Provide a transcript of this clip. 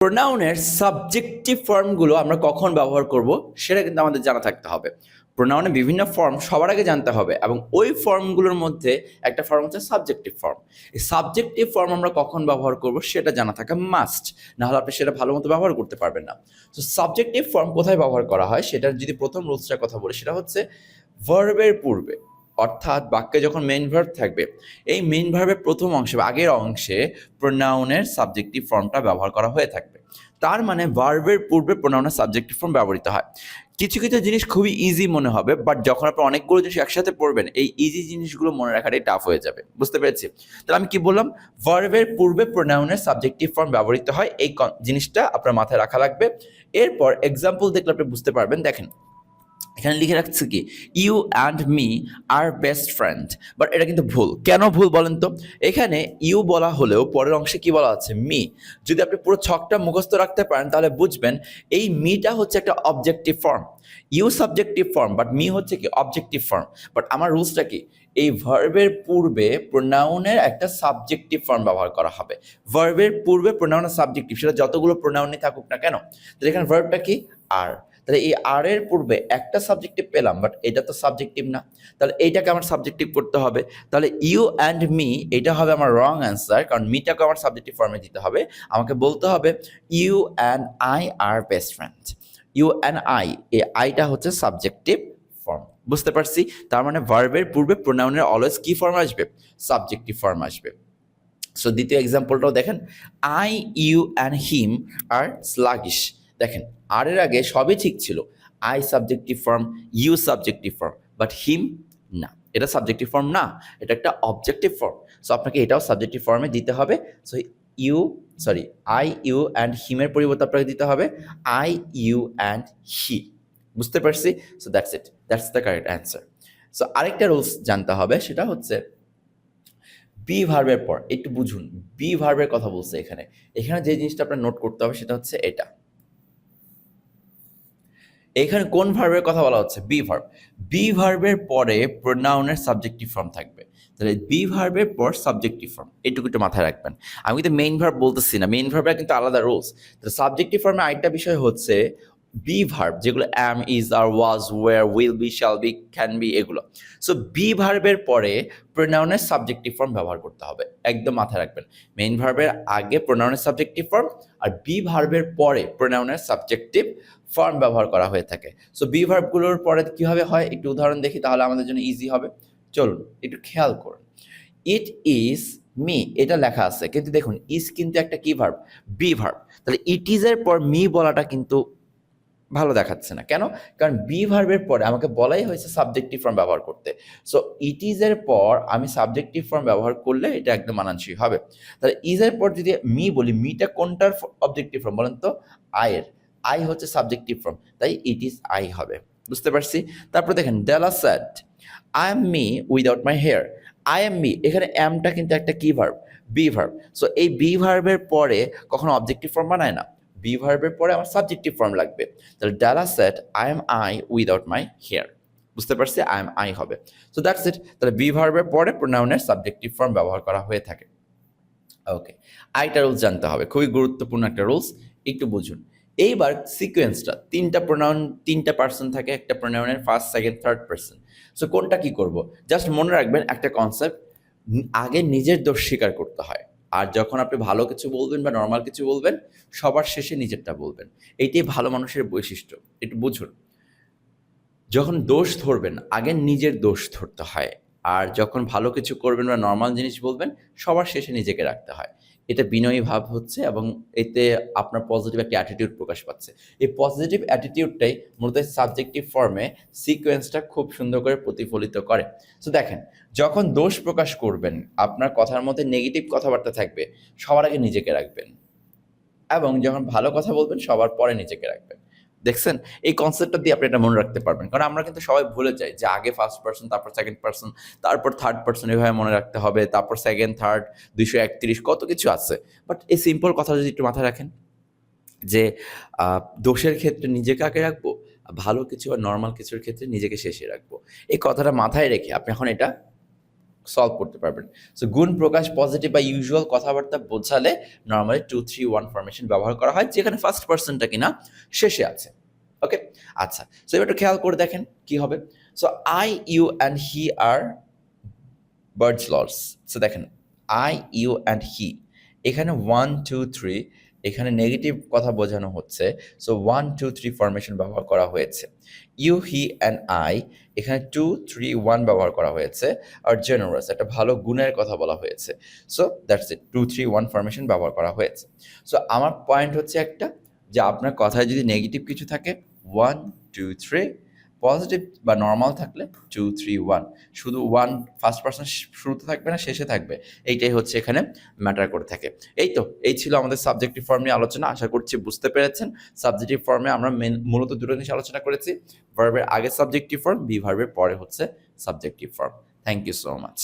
প্রোনাউনের subjective ফর্মগুলো আমরা কখন ব্যবহার করব, সেটা কিন্তু আমাদের জানা থাকতে হবে। প্রোনাউনের বিভিন্ন ফর্ম সবার আগে জানতে হবে এবং ওই ফর্মগুলোর মধ্যে একটা ফর্ম হচ্ছে সাবজেক্টিভ ফর্ম এই সাবজেক্টিভ ফর্ম আমরা কখন ব্যবহার করব, সেটা জানা থাকা মাস্ট না হলে আপনি সেটা ভালো মতো ব্যবহার করতে পারবেন না। তো সাবজেক্টিভ ফর্ম কোথায় ব্যবহার করা হয়, সেটার যদি প্রথম রুলসটার কথা বলি, সেটা হচ্ছে ভার্বের পূর্বে। অর্থাৎ বাক্যে যখন মেন ভার্ব থাকবে, এই মেন ভার্বের প্রথম অংশে বা আগের অংশে প্রোনাউনের সাবজেক্টিভ ফর্মটা ব্যবহার করা হয়ে থাকবে। তার মানে ভার্বের পূর্বে প্রোনাউনের সাবজেক্টিভ ফর্ম ব্যবহৃত হয়। কিছু কিছু জিনিস খুবই ইজি মনে হবে বাট যখন আপনি অনেকগুলো জিনিস একসাথে পড়বেন, এই ইজি জিনিসগুলো মনে রাখাটাই টাফ হয়ে যাবে। বুঝতে পেরেছি? তাহলে আমি কি বললাম? ভার্বের পূর্বে প্রোনাউনের সাবজেক্টিভ ফর্ম ব্যবহৃত হয়, এই জিনিসটা আপনার মাথায় রাখা লাগবে। এরপর এক্সাম্পল দেখলে আপনি বুঝতে পারবেন। দেখেন এখানে লিখে রাখছে কি you and me are best friend but এটা কিন্তু ভুল। কেন ভুল বলেন তো? এখানে ইউ বলা হলেও পরের অংশে কি বলা আছে? মি যদি আপনি পুরো ছকটা মুখস্থ রাখতে পারেন, তাহলে বুঝবেন এই মিটা হচ্ছে একটা objective form you subjective form but me হচ্ছে কি? অবজেক্টিভ ফর্ম বাট আমার রুলসটা কি? এই ভার্বের পূর্বে প্রোনাউনের একটা সাবজেক্টিভ ফর্ম ব্যবহার করা হবে। ভার্বের পূর্বে প্রোনাউনের সাবজেক্টিভ সেটা যতগুলো প্রোনাউনই থাকুক না কেন? তাহলে এখানে ভার্বটা কি? আর তাহলে এই আর এর পূর্বে একটা সাবজেক্টিভ পেলাম বাট এটা তো সাবজেক্টিভ না। তাহলে এইটাকে আমার সাবজেক্টিভ করতে হবে। তাহলে ইউ অ্যান্ড মি এটা হবে আমার রং অ্যান্সার কারণ মিটাকে আমার সাবজেক্টিভ ফর্মে দিতে হবে। আমাকে বলতে হবে you and I are best friend you and I এই আইটা হচ্ছে সাবজেক্টিভ ফর্ম বুঝতে পারছি? তার মানে ভার্বের পূর্বে প্রোনাউনের অলওয়েজ কি ফর্ম আসবে? সাবজেক্টিভ ফর্ম আসবে। সো দ্বিতীয় এক্সাম্পলটাও দেখেন। I you and him are sluggish দেখেন আর এর আগে সবই ঠিক ছিল। I subjective form you subjective form but him না। এটা সাবজেক্টিভ ফর্ম না, এটা একটা অবজেক্টিভ ফর্ম সো আপনাকে এটাও সাবজেক্টিভ ফর্মে দিতে হবে। So you sorry I you and হিমের পরিবর্তে আপনাকে দিতে হবে। আই ইউ অ্যান্ড হি বুঝতে পারছি? So that's it that's the correct answer so আরেকটা রুলস জানতে হবে, সেটা হচ্ছে বি ভার্বের পর, একটু বুঝুন। বি ভার্বের কথা বলছে এখানে। এখানে যে জিনিসটা আপনার নোট করতে হবে, সেটা হচ্ছে এটা। এখানে কোন ভার্বের কথা বলা হচ্ছে? বি ভার্ব বি ভার্বের পরে প্রোনাউনের সাবজেক্টিভ ফর্ম থাকবে। তাহলে বি ভার্বের পর সাবজেক্টিভ ফর্ম এটুকু একটু মাথায় রাখবেন। আমি কিন্তু মেইন ভার্ব বলতেছি না মেইন ভার্বের কিন্তু আলাদা রুলস তাহলে সাবজেক্টিভ ফর্মে আরেকটা বিষয় হচ্ছে বি ভার্ব যেগুলো am is are was were will be shall be can be এগুলো। সো বি ভার্বের পরে প্রোনাউনের সাবজেক্টিভ ফর্ম ব্যবহার করতে হবে। একদম মাথায় রাখবেন। মেইন ভার্বের আগে প্রোনাউনের সাবজেক্টিভ ফর্ম আর বি ভার্বের পরে প্রোনাউনের সাবজেক্টিভ ফর্ম ব্যবহার করা হয়ে থাকে। সো বি ভার্বগুলোর পরে কীভাবে হয়? একটু উদাহরণ দেখি, তাহলে আমাদের জন্য ইজি হবে। চলুন, একটু খেয়াল করুন। ইট ইজ মি এটা লেখা আছে। কিন্তু দেখুন ইজ কিন্তু একটা কি ভার্ব বি ভার্ব তাহলে ইট ইজের পর মি বলাটা কিন্তু ভালো দেখাচ্ছে না। কেন? কারণ বি ভার্বের পরে আমাকে বলাই হয়েছে সাবজেক্টিভ ফর্ম ব্যবহার করতে। সো ইট ইজের পর আমি সাবজেক্টিভ ফর্ম ব্যবহার করলে এটা একদম মানানসই হবে। তাহলে ইজের পর যদি মি বলি মিটা কোনটার অবজেক্টিভ ফর্ম বলেন তো? আয়ের আই হচ্ছে সাবজেক্টিভ ফর্ম তাই ইট ইজ আই হবে। বুঝতে পারছি? তারপর দেখেন ডেলা স্যাট I am me without my hair I am me এখানে এমটা কিন্তু একটা কি ভার্ব বি ভার্ব সো এই বি ভার্বের পরে কখনো অবজেক্টিভ ফর্ম বানায় না। বি ভার্বের পরে আমার সাবজেক্টিভ ফর্ম লাগবে। তাহলে ডালা set I am I without my hair বুঝতে পারছি আই এম আই হবে। সো দ্যাটস ইট তাহলে বি ভার্বের পরে প্রোনাউনের সাবজেক্টিভ ফর্ম ব্যবহার করা হয়ে থাকে। ওকে আইটা রুলস জানতে হবে। খুবই গুরুত্বপূর্ণ একটা রুলস একটু বুঝুন। এইবার সিকোয়েন্সটা তিনটা প্রোনাউন তিনটা পার্সন থাকে, একটা প্রোনাউনের first second third person so কোনটা কি করব? জাস্ট মনে রাখবেন, একটা কনসেপ্ট আগে নিজের দোষ স্বীকার করতে হয়। আর যখন আপনি ভালো কিছু বলবেন বা নর্মাল কিছু বলবেন, সবার শেষে নিজেরটা বলবেন। এইটাই ভালো মানুষের বৈশিষ্ট্য। একটু বুঝুন। যখন দোষ ধরবেন, আগে নিজের দোষ ধরতে হয়। আর যখন ভালো কিছু করবেন বা নর্মাল জিনিস বলবেন, সবার শেষে নিজেকে রাখতে হয়। এটা বিনয়ী ভাব হচ্ছে এবং এতে আপনার পজিটিভ একটা অ্যাটিটিউড প্রকাশ পাচ্ছে। এই পজিটিভ অ্যাটিটিউডটাই মূলত সাবজেক্টিভ ফর্মে সিকোয়েন্সটা খুব সুন্দর করে প্রতিফলিত করে। তো দেখেন, যখন দোষ প্রকাশ করবেন, আপনার কথার মধ্যে নেগেটিভ কথাবার্তা থাকবে, সবার আগে নিজেকে রাখবেন। এবং যখন ভালো কথা বলবেন, সবার পরে নিজেকে রাখবেন। দেখছেন? এই কনসেপ্টটা দিয়ে আপনি এটা মনে রাখতে পারবেন। কারণ আমরা কিন্তু সবাই ভুলে যাই যে আগে ফার্স্ট পার্সন তারপর সেকেন্ড পার্সন তারপর থার্ড পার্সন এভাবে মনে রাখতে হবে, তারপর সেকেন্ড থার্ড দুইশো একত্রিশ, কত কিছু আছে। বাট এই সিম্পল কথা যদি একটু মাথায় রাখেন, যে দোষের ক্ষেত্রে নিজেকে আগে রাখব? ভালো কিছু বা নর্মাল কিছুর ক্ষেত্রে নিজেকে শেষে রাখব। এই কথাটা মাথায় রেখে আপনি এখন এটা সলভ করতে পারবেন। সো গুণ প্রকাশ পজিটিভ বা ইউজুয়াল কথাবার্তা বোঝালে normally two three one formation ব্যবহার করা হয়, যেখানে ফার্স্ট পার্সনটা কিনা শেষে আছে। ওকে আচ্ছা। সো এবার একটু খেয়াল করে দেখেন কি হবে। So I you and he are birds lords so দেখেন আই ইউ অ্যান্ড হি এখানে ওয়ান টু থ্রি এখানে নেগেটিভ কথা বোঝানো হচ্ছে। So one two three formation ব্যবহার করা হয়েছে। ইউ হি অ্যান্ড আই এখানে টু থ্রি ওয়ান ব্যবহার করা হয়েছে। আর জেনারেস একটা ভালো গুণের কথা বলা হয়েছে। So that's it two three one formation ব্যবহার করা হয়েছে। সো আমার পয়েন্ট হচ্ছে একটা যে আপনার কথায় যদি নেগেটিভ কিছু থাকে ওয়ান টু থ্রি পজিটিভ বা নর্মাল থাকলে টু থ্রি ওয়ান শুধু ওয়ান ফার্স্ট পার্সন শুরুতে থাকবে না, শেষে থাকবে। এইটাই হচ্ছে এখানে ম্যাটার করে থাকে। এই তো, এই ছিল আমাদের সাবজেক্টিভ ফর্ম নিয়ে আলোচনা। আশা করছি বুঝতে পেরেছেন। সাবজেক্টিভ ফর্মে আমরা মেন মূলত দুটো জিনিস আলোচনা করেছি। ভার্বের আগে সাবজেক্টিভ ফর্ম বি ভার্বের পরে হচ্ছে subjective form thank you so much